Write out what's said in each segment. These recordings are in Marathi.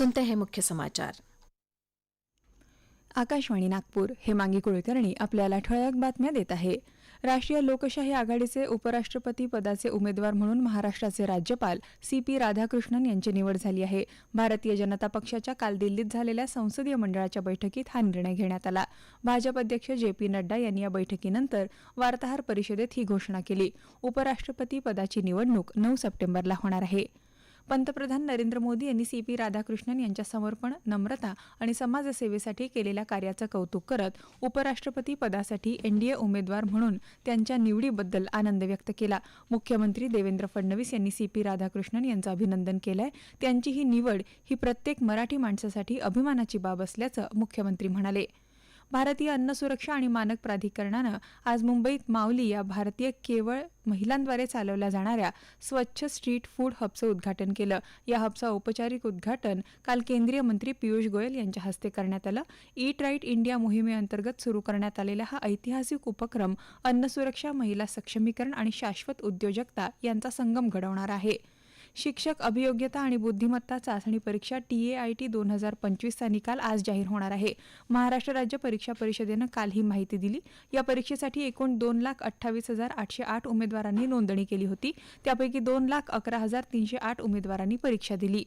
सुनते हैं मुख्य समाचार. आकाशवाणी नागपूर हेमांगी कुलकर्णी आपल्याला ठळक बातम्या देत आहे. राष्ट्रीय लोकशाही आघाडीचे उपराष्ट्रपती पदाचे उमेदवार म्हणून महाराष्ट्राचे राज्यपाल सी पी राधाकृष्णन यांची निवड झाली आहे. भारतीय जनता पक्षाच्या काल दिल्लीत झालेल्या संसदीय मंडळाच्या बैठकीत हा निर्णय घेण्यात आला. भाजप अध्यक्ष जे पी नड्डा यांनी या बैठकीनंतर वार्ताहर परिषदेत ही घोषणा केली. उपराष्ट्रपती पदाची निवडणूक नऊ सप्टेंबरला होणार आहे. पंतप्रधान नरेंद्र मोदी यांनी सी पी राधाकृष्णन यांच्या समर्पण नम्रता आणि समाजसेवेसाठी केलेल्या कार्याचं कौतुक करत उपराष्ट्रपती पदासाठी एनडीए उमेदवार म्हणून त्यांच्या निवडीबद्दल आनंद व्यक्त केला. मुख्यमंत्री देवेंद्र फडणवीस यांनी सी पी राधाकृष्णन यांचं अभिनंदन केलंय. त्यांची ही निवड ही प्रत्येक मराठी माणसासाठी अभिमानाची बाब असल्याचं मुख्यमंत्री म्हणाले. भारतीय अन्न सुरक्षा आणि मानक प्राधिकरणानं आज मुंबईत माऊली या भारतीय केवळ महिलांद्वारे चालवल्या जाणाऱ्या स्वच्छ स्ट्रीट फूड हबचं उद्घाटन केलं. या हबचं औपचारिक उद्घाटन काल केंद्रीय मंत्री पियुष गोयल यांच्या हस्ते करण्यात आलं. ईट राईट इंडिया मोहिमेअंतर्गत सुरू करण्यात आलेला हा ऐतिहासिक उपक्रम अन्न सुरक्षा महिला सक्षमीकरण आणि शाश्वत उद्योजकता यांचा संगम घडवणार आहे. शिक्षक अभियोग्यता आणि बुद्धिमत्ता चाचणी परीक्षा टी दोन हजार पंचवीसचा निकाल आज जाहीर होणार आहे. महाराष्ट्र राज्य परीक्षा परिषदेनं काल ही माहिती दिली. या परीक्षेसाठी एकूण दोन लाख अठ्ठावीस हजार आठशे आठ उमेदवारांनी नोंदणी केली होती. त्यापैकी दोन लाख अकरा हजार तीनशे आठ उमेदवारांनी परीक्षा दिली.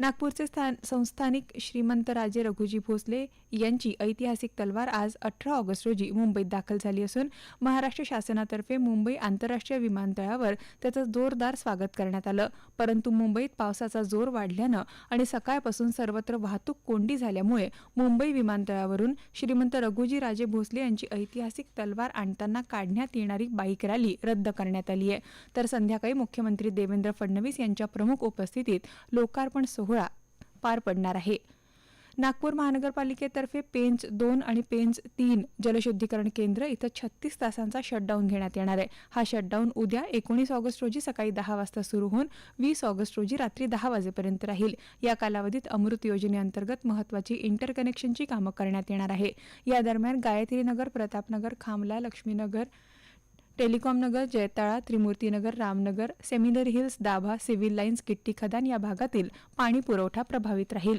नागपूरचे स्थान संस्थानिक श्रीमंत राजे रघुजी भोसले यांची ऐतिहासिक तलवार आज अठरा ऑगस्ट रोजी मुंबईत दाखल झाली असून महाराष्ट्र शासनातर्फे मुंबई आंतरराष्ट्रीय विमानतळावर त्याचं जोरदार स्वागत करण्यात आलं. परंतु मुंबईत पावसाचा जोर वाढल्यानं आणि सकाळपासून सर्वत्र वाहतूक कोंडी झाल्यामुळे मुंबई विमानतळावरून श्रीमंत रघुजी राजे भोसले यांची ऐतिहासिक तलवार आणताना काढण्यात येणारी बाईक रॅली रद्द करण्यात आली आहे. तर संध्याकाळी मुख्यमंत्री देवेंद्र फडणवीस यांच्या प्रमुख उपस्थितीत लोकार्पण सोहळा पार पडणार आहे. नागपूर महानगरपालिकेतर्फे पेंच दोन आणि पेंच तीन जलशुद्धीकरण केंद्र इथं छत्तीस तासांचा शटडाऊन घेण्यात येणार आहे. हा शटडाऊन उद्या एकोणीस ऑगस्ट रोजी सकाळी दहा वाजता सुरू होऊन वीस ऑगस्ट रोजी रात्री दहा वाजेपर्यंत राहील. या कालावधीत अमृत योजनेअंतर्गत महत्वाची इंटरकनेक्शनची कामं करण्यात येणार आहे. या दरम्यान Gayatrinagar Pratapnagar Khamla Laxminagar telecom Nagar Jaitala Trimurtinagar Ramnagar seminary hills Dabha civil lines Gitti Khadan या भागातील पाणी पुरवठा प्रभावित राहील.